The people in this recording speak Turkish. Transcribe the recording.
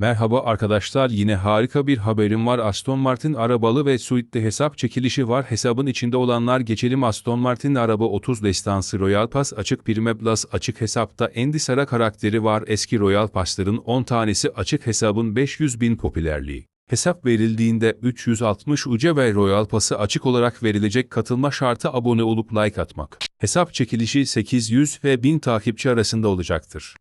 Merhaba arkadaşlar yine harika bir haberim var. Aston Martin arabalı ve suite'de hesap çekilişi var. Hesabın içinde olanlar geçelim Aston Martin araba 30 destansı Royal Pass açık Prime Plus açık hesapta Andy Sara karakteri var. Eski Royal Pass'ların 10 tanesi açık hesabın 500 bin popülerliği. Hesap verildiğinde 360 UC ve Royal Pass'ı açık olarak verilecek katılma şartı abone olup like atmak. Hesap çekilişi 800 ve 1000 takipçi arasında olacaktır.